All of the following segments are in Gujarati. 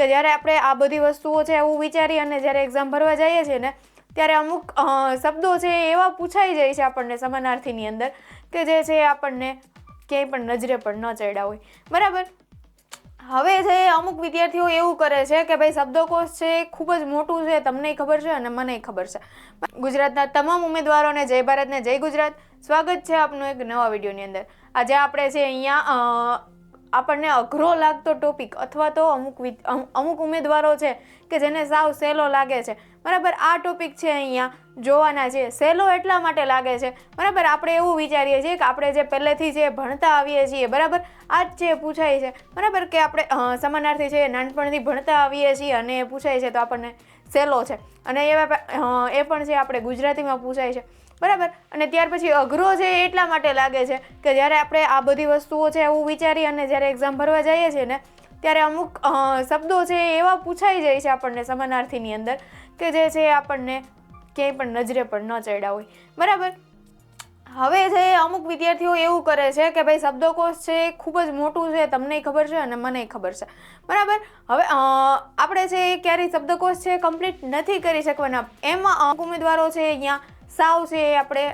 કે જ્યારે આપણે આ બધી વસ્તુઓ છે એવું વિચારી અને જ્યારે એક્ઝામ ભરવા જઈએ છીએ ને, ત્યારે અમુક શબ્દો છે એવા પૂછાઈ જાય છે આપણને સમાનાર્થીની અંદર કે જે છે આપણને ક્યાંય પણ નજરે પણ ન ચડ્યા હોય. બરાબર? હવે જે અમુક વિદ્યાર્થીઓ એવું કરે છે કે ભાઈ શબ્દકોશ છે એ ખૂબ જ મોટું છે, તમને ખબર છે અને મને ખબર છે. ગુજરાતના તમામ ઉમેદવારોને જય ભારતને જય ગુજરાત. સ્વાગત છે આપનું એક નવા વિડીયોની અંદર. આજે આપણે છે અહીંયા આપણને અઘરો લાગતો ટોપિક અથવા તો અમુક અમુક ઉમેદવારો છે કે જેને સાવ સહેલો લાગે છે. બરાબર, આ ટોપિક છે અહીંયા જોવાના છે. સહેલો એટલા માટે લાગે છે, બરાબર, આપણે એવું વિચારીએ છીએ કે આપણે જે પહેલેથી જે ભણતા આવીએ છીએ, બરાબર, આ જ જે પૂછાય છે. બરાબર કે આપણે સમાનાર્થી છે, નાનપણથી ભણતા આવીએ છીએ અને એ પૂછાય છે, તો આપણને સહેલો છે. અને એ એ પણ છે આપણે ગુજરાતીમાં પૂછાય છે. બરાબર? અને ત્યાર પછી અઘરો છે એટલા માટે લાગે છે કે જ્યારે આપણે આ બધી વસ્તુઓ છે એવું વિચારી અને જ્યારે એક્ઝામ ભરવા જઈએ છીએ ને, ત્યારે અમુક શબ્દો છે એવા પૂછાઈ જાય છે આપણને સમાનાર્થીની અંદર કે જે છે આપણને ક્યાંય પણ નજરે પણ ન ચડ્યા હોય. બરાબર? હવે જે અમુક વિદ્યાર્થીઓ એવું કરે છે કે ભાઈ શબ્દકોશ છે એ ખૂબ જ મોટું છે, તમને ખબર છે અને મને ખબર છે. બરાબર? હવે આપણે છે એ ક્યારેય શબ્દકોશ છે કમ્પ્લીટ નથી કરી શકવાના. એમાં ઉમેદવારો છે, અહીંયા સાવ છે, આપણે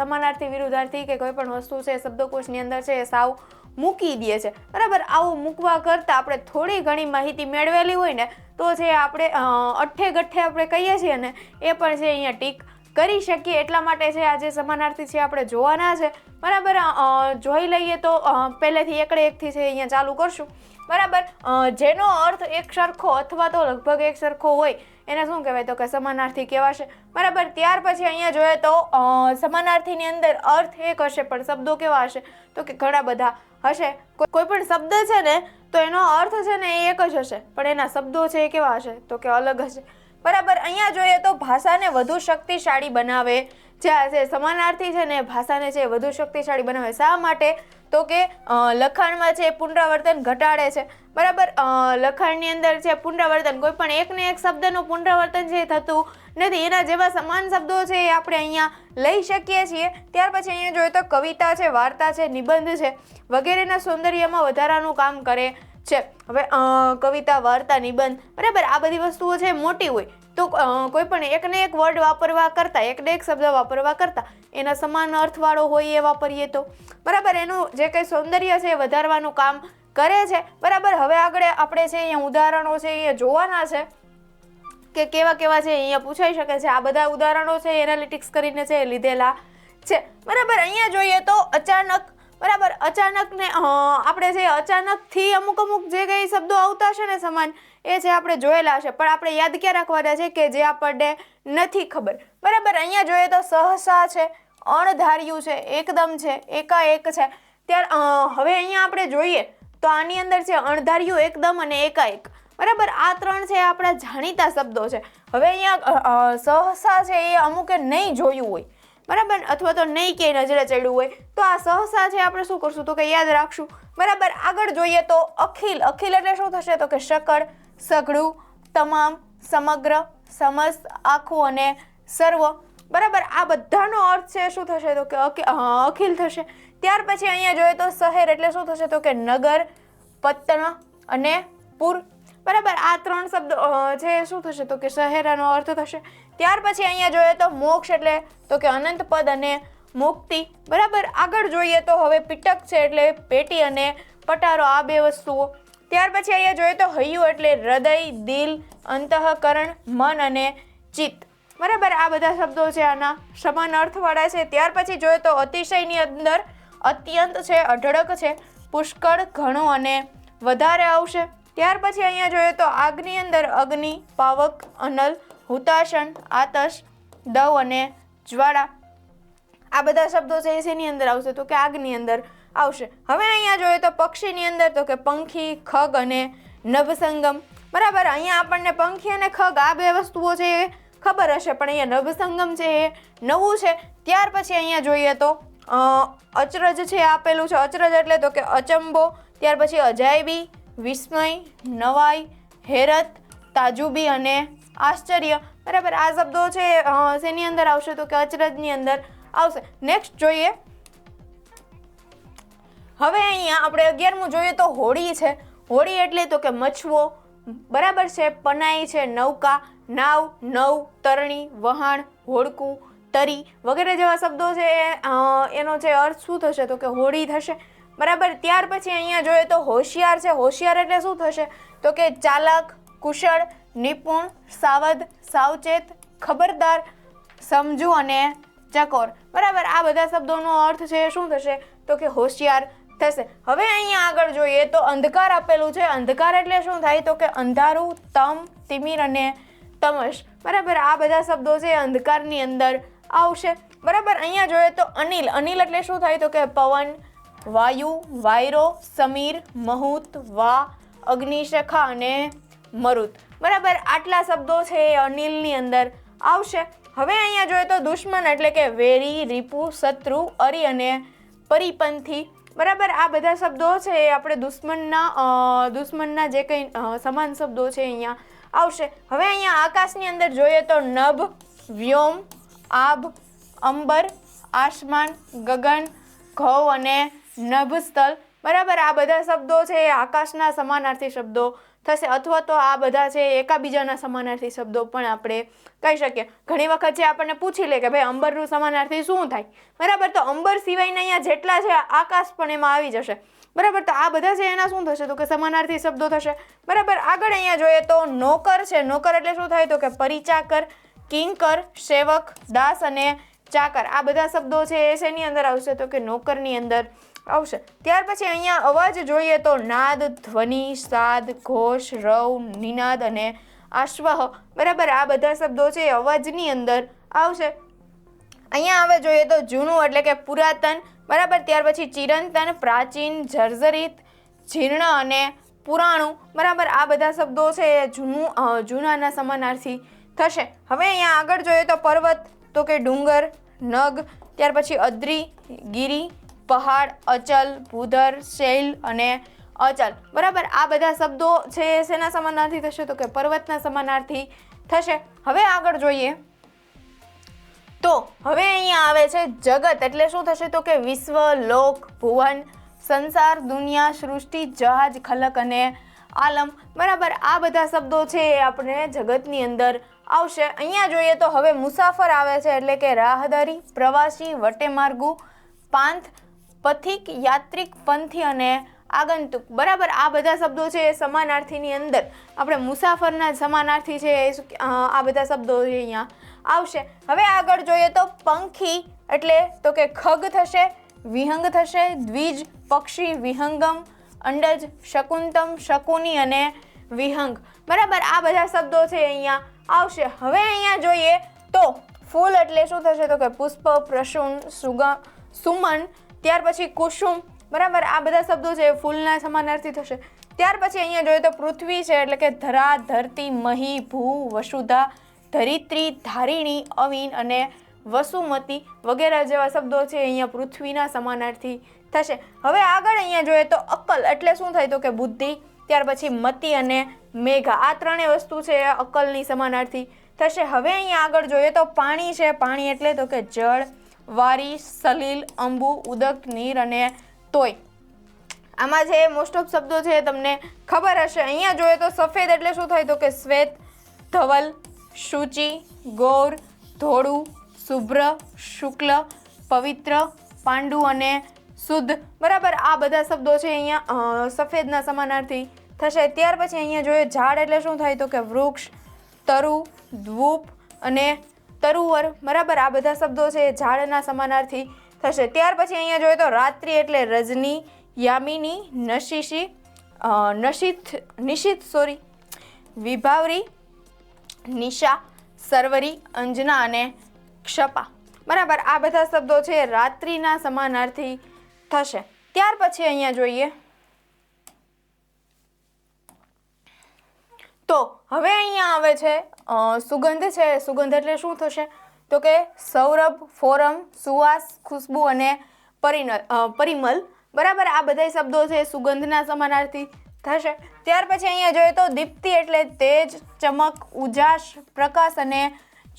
સમાનાર્થી, વિરુદ્ધાર્થી કે કોઈ પણ વસ્તુ છે શબ્દકોશની અંદર છે એ સાવ મૂકી દે છે. બરાબર? આવું મૂકવા કરતાં આપણે થોડી ઘણી માહિતી મેળવેલી હોય ને, તો છે આપણે અઠ્ઠે ગઠ્ઠે આપણે કહીએ છીએ ને, એ પણ છે અહીંયા ટીક કરી શકીએ એટલા માટે છે, આજે સમાનાર્થી છે, આપણે જોવાના છે. બરાબર જોઈ લઈએ તો પહેલેથી એકડે એકથી છે, અહીંયા ચાલુ કરશું. બરાબર જેનો અર્થ એક સરખો અથવા તો લગભગ એક સરખો હોય, એને શું કહેવાય તો કે સમાનાર્થી કહેવાશે. બરાબર, ત્યાર પછી અહીંયા જોઈએ તો સમાનાર્થીની અંદર અર્થ એક હશે, પણ શબ્દો કેવા હશે? તો કે ઘણા બધા હશે. કોઈ પણ શબ્દ છે ને, તો એનો અર્થ છે ને એ એક જ હશે, પણ એના શબ્દો છે એ કેવા હશે? તો કે અલગ હશે. બરાબર, અહીંયા જોઈએ તો ભાષાને વધુ શક્તિશાળી બનાવે જે સમાનાર્થી છે ને, ભાષાને છે વધુ શક્તિશાળી બનાવે શા માટે? તો કે લખાણમાં છે, પુનરાવર્તન ઘટાડે છે. બરાબર લખાણની અંદર છે, પુનરાવર્તન, કોઈ પણ એકને એક શબ્દનું પુનરાવર્તન છે થતું નથી, એના જેવા સમાન શબ્દો છે એ આપણે અહીંયા લઈ શકીએ છીએ. ત્યાર પછી અહીંયા જોઈએ તો કવિતા છે, વાર્તા છે, નિબંધ છે, વગેરેના સૌંદર્યમાં વધારાનું કામ કરે છે. હવે કવિતા, વાર્તા, નિબંધ, બરાબર, આ બધી વસ્તુઓ છે મોટી હોય, તો કોઈ પણ એકને એક વર્ડ વાપરવા કરતાં, એકને એક શબ્દ વાપરવા કરતાં, એના સમાન અર્થવાળો હોય એ વાપરીએ તો. બરાબર, એનું જે કંઈ સૌંદર્ય છે એ વધારવાનું કામ કરે છે. બરાબર, હવે આગળ આપણે છે અહીંયા ઉદાહરણો છે એ જોવાના છે, કે કેવા કેવા છે અહીંયા પૂછાઈ શકે છે. આ બધા ઉદાહરણો છે એનાલિટિક્સ કરીને છે લીધેલા છે. બરાબર, અહીંયા જોઈએ તો અચાનક બરાબર અચાનક ને આપણે જે અચાનકથી અમુક અમુક જે કંઈ શબ્દો આવતા છે ને સમાન, એ છે આપણે જોયેલા છે પણ આપણે યાદ ક્યાં રાખવાના છે કે જે આપણને નથી ખબર. બરાબર, અહીંયા જોઈએ તો સહસા છે, અણધાર્યું છે, એકદમ છે, એકાએક છે. ત્યાર હવે અહીંયા આપણે જોઈએ તો આની અંદર છે અણધાર્યું એકદમ અને એકાએક. બરાબર, આ ત્રણ છે આપણા જાણીતા શબ્દો છે. હવે અહીંયા સહસા છે એ અમુકે નહીં જોયું હોય. બરાબર? અથવા તો નહીં કે નજરે ચડ્યું હોય. તો આ સહસા છે, આપણે શું કરશું? તો કે યાદ રાખશું. બરાબર? આગળ જોઈએ તો અખિલ. અખિલ એટલે શું થશે? તો કે શકળ, સઘળું, તમામ, સમગ્ર સમસ્ત આખું અને સર્વ. બરાબર? આ બધાનો અર્થ છે, શું થશે? તો કે અખિલ થશે. ત્યાર પછી અહીંયા જોઈએ તો શહેર એટલે શું થશે? તો કે નગર પત્તન અને પુર. બરાબર, આ ત્રણ શબ્દ જે શું થશે તો કે શહેરાનો અર્થ થશે. ત્યાર પછી અહીંયા જોઈએ તો મોક્ષ એટલે તો કે અનંત પદ અને મુક્તિ. બરાબર, આગળ જોઈએ તો હવે પીટક છે એટલે પેટી અને પટારો, આ બે વસ્તુઓ. ત્યાર પછી અહીંયા જોઈએ તો હૈયું એટલે હૃદય, દિલ, અંતઃકરણ, મન અને ચિત્ત. બરાબર, આ બધા શબ્દો છે આના સમાન અર્થવાળા છે. ત્યાર પછી જોઈએ તો અતિશયની અંદર અત્યંત છે, અઢળક છે. પુષ્કળ, ઘણું અને વધારે આવશે. ત્યાર પછી અહીંયા જોઈએ તો આગની અંદર અગ્નિ, પાવક, અનલ, હુતાશન, આતશ, દવ અને જ્વાળા. આ બધા શબ્દો છે એ અંદર આવશે? તો કે આગની અંદર આવશે. હવે અહીંયા જોઈએ તો પક્ષીની અંદર તો કે પંખી, ખગ અને નભસંગમ. બરાબર, અહીંયા આપણને પંખી અને ખગ આ બે વસ્તુઓ છે એ ખબર હશે, પણ અહીંયા નભસંગમ છે એ નવું છે. ત્યાર પછી અહીંયા જોઈએ તો અચરજ છે આપેલું છે. અચરજ એટલે તો કે અચંબો, ત્યાર પછી અજાયબી વિસ્મય, નવાઈ, હેરત, તાજુબી અને આશ્ચર્ય. બરાબર, આ શબ્દો છે શેની અંદર આવશે તો કે અચરજની અંદર આવશે. નેક્સ્ટ જોઈએ. હવે અહીંયા આપણે અગિયારમું જોઈએ તો હોળી છે. હોળી એટલે તો કે મછવો બરાબર છે, પનાઈ છે, નૌકા, નાવ, નવ, તરણી, વહાણ, હોડકું, તરી વગેરે જેવા શબ્દો છે. એનો જે અર્થ શું થશે તો કે હોળી થશે. બરાબર, ત્યાર પછી અહીંયા જોઈએ તો હોશિયાર છે. હોશિયાર એટલે શું થશે? તો કે ચાલાક, કુશળ, નિપુણ, સાવધ, સાવચેત, ખબરદાર, સમજુ અને ચકોર. બરાબર, આ બધા શબ્દોનો અર્થ છે, શું થશે? તો કે હોશિયાર થશે. હવે અહીંયા આગળ જોઈએ તો અંધકાર આપેલું છે. અંધકાર એટલે શું થાય? તો કે અંધારું, તમ, તિમિર અને તમસ બરાબર, આ બધા શબ્દો છે, અંધકારની અંદર આવશે. બરાબર, અહીંયા જોઈએ તો અનિલ. અનિલ એટલે શું થાય? તો કે પવન વાયુ, વાયરો, સમીર, મહુત, વા, અગ્નિશખા અને મરુત. બરાબર, આટલા શબ્દો છે એ અનિલની અંદર. આવશે. હવે અહીંયા જોઈએ તો દુશ્મન એટલે કે વેરી, રીપુ, શત્રુ, અરી અને પરિપંથી. બરાબર, આ બધા શબ્દો છે એ આપણે દુશ્મનના દુશ્મનના જે કંઈ સમાન શબ્દો છે અહીંયા આવશે. હવે અહીંયા આકાશની અંદર જોઈએ તો નભ, વ્યોમ, આભ, અંબર, આસમાન, ગગન, ઘઉં અને નભસ્થલ. બરાબર, આ બધા શબ્દો છે, એ આકાશના સમાનાર્થી શબ્દો થશે, અથવા તો આ બધા છે એકાબીજાના સમાનાર્થી શબ્દો પણ આપણે કહી શકીએ. ઘણી વખત જે આપણને પૂછી લે કે ભાઈ, અંબરનું સમાનાર્થી શું થાય? બરાબર, તો અંબર સિવાયના અહીંયા જેટલા છે આકાશ પણ એમાં આવી જશે. બરાબર, તો આ બધા છે, એના શું થશે? તો કે સમાનાર્થી શબ્દો થશે. બરાબર, આગળ અહીંયા જોઈએ તો નોકર છે. નોકર એટલે શું થાય? તો કે પરિચાકર, કિંકર, સેવક, દાસ અને ચાકર. આ બધા શબ્દો છે, એ શેની અંદર આવશે? તો કે નોકરની અંદર આવશે. ત્યાર પછી અહીંયા અવાજ જોઈએ તો નાદ, ધ્વનિ, સાદ, ઘોષ, રવ, નિનાદ અને આશ્વહ. બરાબર, આ બધા શબ્દો છે એ અવાજની અંદર આવશે. અહીંયા હવે જોઈએ તો જૂનું એટલે કે પુરાતન. બરાબર, ત્યાર પછી ચિરંતન, પ્રાચીન, જર્જરિત, જીર્ણ અને પુરાણું. બરાબર, આ બધા શબ્દો છે એ જૂનું જૂનાના સમાનાર્થી થશે. હવે અહીંયા આગળ જોઈએ તો પર્વત, તો કે ડુંગર, નગ, ત્યાર પછી અદ્રી, ગીરી પહાડ, અચલ, ભૂધર, શૈલ અને અચલ. બરાબર, આ બધા શબ્દો છે શેના સમાનાર્થી થશે? તો કે પર્વતના સમાનાર્થી થશે. હવે આગળ જોઈએ. તો હવે અહીંયા આવે છે જગત. એટલે શું થશે? તો કે વિશ્વ, લોક, ભુવન, સંસાર, દુનિયા, સૃષ્ટિ, જહાજ, ખલક અને આલમ. બરાબર, આ બધા શબ્દો છે એ આપણે જગતની અંદર આવશે. અહીંયા જોઈએ તો હવે મુસાફર આવે છે. એટલે કે રાહદારી, પ્રવાસી, વટેમાર્ગુ, પાંથ પથિક યાત્રિક પંથી અને આગંતુક. બરાબર, આ બધા શબ્દો છે એ સમાનાર્થીની અંદર. આપણે મુસાફરના સમાનાર્થી છે એ આ બધા શબ્દો છે અહીંયા આવશે. હવે આગળ જોઈએ તો પંખી, એટલે તો કે ખગ થશે, વિહંગ થશે, દ્વિજ, પક્ષી, વિહંગમ, અંડજ, શકુંતમ, શકુની અને વિહંગ. બરાબર, આ બધા શબ્દો છે અહીંયા આવશે. હવે અહીંયા જોઈએ તો ફૂલ એટલે શું થશે તો કે પુષ્પ, પ્રસૂન સુગમ સુમન ત્યાર પછી કુસુમ, બરાબર? આ બધા શબ્દો છે ફૂલના સમાનાર્થી થશે. ત્યાર પછી અહીંયા જોઈએ તો પૃથ્વી છે, એટલે કે ધરા, ધરતી, મહી, ભૂ, વસુધા, ધરિત્રી, ધારિણી, અવિન અને વસુમતી વગેરે જેવા શબ્દો છે અહીંયા પૃથ્વીના સમાનાર્થી થશે. હવે આગળ અહીંયા જોઈએ તો અક્કલ, એટલે શું થાય તો કે બુદ્ધિ, ત્યાર પછી મતિ અને મેઘા. આ ત્રણેય વસ્તુ છે અક્કલની સમાનાર્થી થશે. હવે અહીંયા આગળ જોઈએ તો પાણી છે, પાણી એટલે તો કે જળ વારી, સલીલ, અંબુ, ઉદક, નીર અને તોય. આમાં જે મોસ્ટ ઓફ શબ્દો છે તમને ખબર હશે. અહીંયા જોઈએ તો સફેદ એટલે શું થાય તો કે શ્વેત, ધવલ શુચિ ગૌર, ધોળું, શુભ્ર, શુક્લ, પવિત્ર, પાંડુ અને શુદ્ધ. બરાબર આ બધા શબ્દો છે અહીંયા સફેદના સમાનાર્થી થશે. ત્યાર પછી અહીંયા જોઈએ ઝાડ એટલે શું થાય તો કે વૃક્ષ, તરુ, ધૂપ અને તરુવર, બરાબર? આ બધા શબ્દો છે ઝાડના સમાનાર્થી થશે. ત્યાર પછી અહીંયા જોઈએ તો રાત્રિ એટલે રજની, યામિની, નશીશી નશિત, નિશિત, સોરી, વિભાવરી, નિશા, સરવરી, અંજના અને ક્ષપા. બરાબર? આ બધા શબ્દો છે રાત્રિના સમાનાર્થી થશે. ત્યાર પછી અહીંયા જોઈએ તો હવે અહીંયા આવે છે સુગંધ છે. સુગંધ એટલે શું થશે? તો કે સૌરભ, ફોરમ, સુવાસ, ખુશ્બુ અને પરિનલ પરિમલ. બરાબર? આ બધા શબ્દો છે સુગંધના સમાનાર્થી થશે. ત્યાર પછી અહીંયા જોઈએ તો દીપ્તિ એટલે તેજ, ચમક, ઉજાસ, પ્રકાશ અને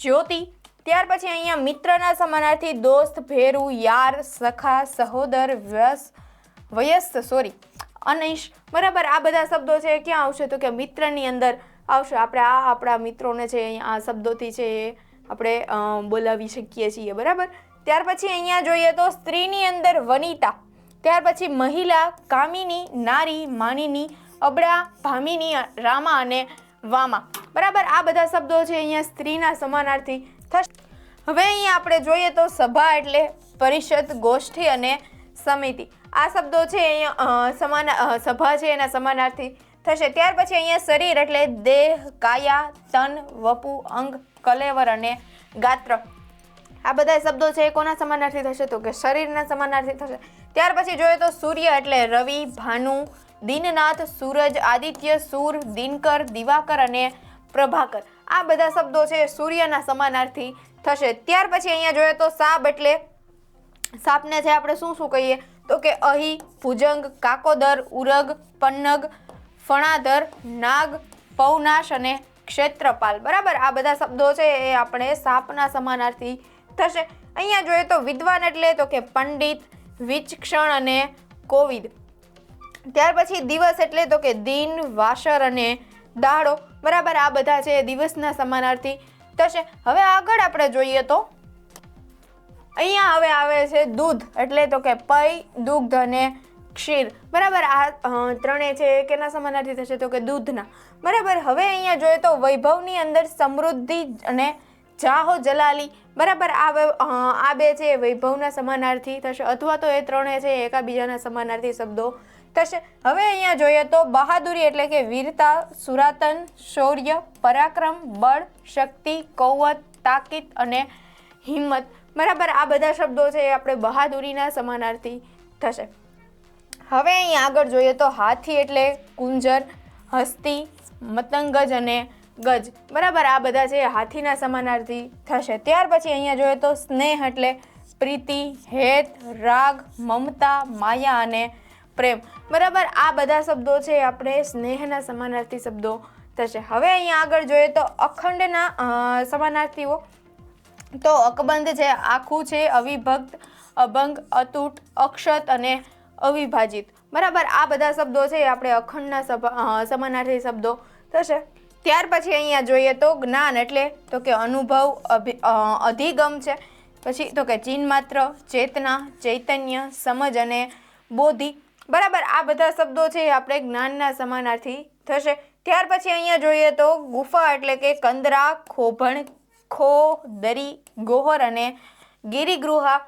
જ્યોતિ. ત્યાર પછી અહીંયા મિત્રના સમાનાર્થી દોસ્ત, ભેરુ, યાર, સખા, સહોદર, વ્યસ વયસ્ત સોરી. અનિશ, બરાબર, આ બધા શબ્દો છે ક્યાં આવશે? તો કે મિત્રની અંદર આવશે. આપણે આ આપણા મિત્રોને છે અહીંયા આ શબ્દોથી છે એ આપણે બોલાવી શકીએ છીએ, બરાબર? ત્યાર પછી અહીંયા જોઈએ તો સ્ત્રીની અંદર વનિતા, ત્યાર પછી મહિલા, કામિની, નારી, માનિની, અબળા, ભામિની, રામા અને વામા. બરાબર, આ બધા શબ્દો છે અહીંયા સ્ત્રીના સમાનાર્થી થશે. હવે અહીંયા આપણે જોઈએ તો સભા એટલે પરિષદ, ગોષ્ઠી અને સમિતિ. આ શબ્દો છે અહીંયા સમાન સભા છે એના સમાનાર્થી થશે. ત્યાર પછી અહીંયા શરીર એટલે દેહ, કાયા, તન, વપુ, અંગ, કલેવર અને ગાત્ર. આ બધા શબ્દો છે એ કોના સમાનાર્થી થશે તો કે શરીરના સમાનાર્થી થશે. ત્યાર પછી જોઈએ તો સૂર્ય એટલે રવિ, ભાનુ, દિનનાથ, સૂરજ, આદિત્ય, સૂર, દિનકર, દિવાકર અને પ્રભાકર. આ બધા શબ્દો છે સૂર્યના સમાનાર્થી થશે. ત્યાર પછી અહીંયા જોઈએ તો સાપ એટલે સાપને છે આપણે શું શું કહીએ? તો કે અહીં, ભુજંગ, કાકોદર, ઉરગ, પન્નગ ફણાદર નાગ, પૌનાશ અને ક્ષેત્રપાલ. બરાબર? આ બધા શબ્દો છે એ આપણે સાપના સમાનાર્થી થશે. અહીંયા જોઈએ તો વિદ્વાન એટલે તો કે પંડિત, વિચક્ષણ અને કોવિદ. ત્યાર પછી દિવસ એટલે તો કે દિન, વાસર અને દાડો. બરાબર? આ બધા છે દિવસના સમાનાર્થી થશે. હવે આગળ આપણે જોઈએ તો અહીંયા હવે આવે છે દૂધ, એટલે તો કે પૈ દુગ્ધ અને ક્ષીર. બરાબર, આ ત્રણે છે કેના સમાનાર્થી થશે તો કે દૂધના. બરાબર, હવે અહીંયા જોઈએ તો વૈભવની અંદર સમૃદ્ધિ અને જાહો જલાલી. બરાબર, આ આ બે છે વૈભવના સમાનાર્થી થશે, અથવા તો એ ત્રણે છે એકાબીજાના સમાનાર્થી શબ્દો થશે. હવે અહીંયા જોઈએ તો બહાદુરી એટલે કે વીરતા, સુરાતન, શૌર્ય, પરાક્રમ, બળ, શક્તિ, કૌવત, તાકીદ અને હિંમત. બરાબર, આ બધા શબ્દો છે આપણે બહાદુરીના સમાનાર્થી થશે. હવે અહીં આગળ જોઈએ તો હાથી એટલે કુંજર હસ્તી, મતંગજ અને ગજ. બરાબર, આ બધા છે હાથીના સમાનાર્થી થશે. ત્યાર પછી અહીંયા જોઈએ તો સ્નેહ એટલે પ્રીતિ, હેત, રાગ, મમતા, માયા અને પ્રેમ. બરાબર, આ બધા શબ્દો છે આપણે સ્નેહના સમાનાર્થી શબ્દો થશે. હવે અહીંયા આગળ જોઈએ તો અખંડના સમાનાર્થીઓ. તો અકબંધ જે આખું છે અવિભક્ત, અભંગ, અતૂટ, અક્ષત અને અવિભાજિત. બરાબર, આ બધા શબ્દો છે આપણે અખંડના સભ સમાનાર્થી શબ્દો થશે. ત્યાર પછી અહીંયા જોઈએ તો જ્ઞાન એટલે તો કે અનુભવ અધિગમ છે. પછી તો કે ચિહ્ન માત્ર, ચેતના, ચૈતન્ય, સમજ અને બોધિ. બરાબર, આ બધા શબ્દો છે, એ આપણે જ્ઞાનના સમાનાર્થી થશે. ત્યાર પછી અહીંયા જોઈએ તો ગુફા એટલે કે કંદરા, ખોભણ ખો દરી ગોહર અને ગિરિગૃહા.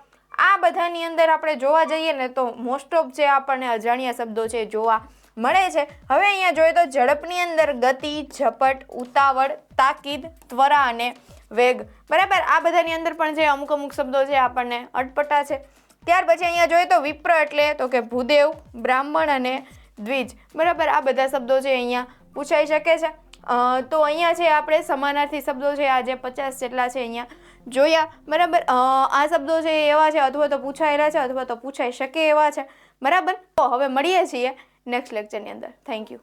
આ બધાની અંદર આપણે જોવા જઈએ ને તો મોસ્ટ ઓફ જે આપણને અજાણ્યા શબ્દો છે જોવા મળે છે. હવે અહીંયા જોઈએ તો ઝડપની અંદર ગતિ, ઝપટ, ઉતાવળ, તાકીદ, ત્વરા અને વેગ. બરાબર? આ બધાની અંદર પણ જે અમુક અમુક શબ્દો છે આપણને અટપટા છે. ત્યાર પછી અહીંયા જોઈએ તો વિપ્ર એટલે તો કે ભૂદેવ, બ્રાહ્મણ અને દ્વિજ. બરાબર? આ બધા શબ્દો છે અહીંયા પૂછાઈ શકે છે. તો અહીંયા છે આપણે સમાનાર્થી શબ્દો છે, આ જે પચાસ જેટલા છે અહીંયા, જોયા, બરાબર? આ શબ્દો છે એવા છે, અથવા તો પૂછાયેલા છે, અથવા તો પૂછાઈ શકે એવા છે, બરાબર? તો હવે મળીએ છીએ નેક્સ્ટ લેક્ચરની અંદર. Thank you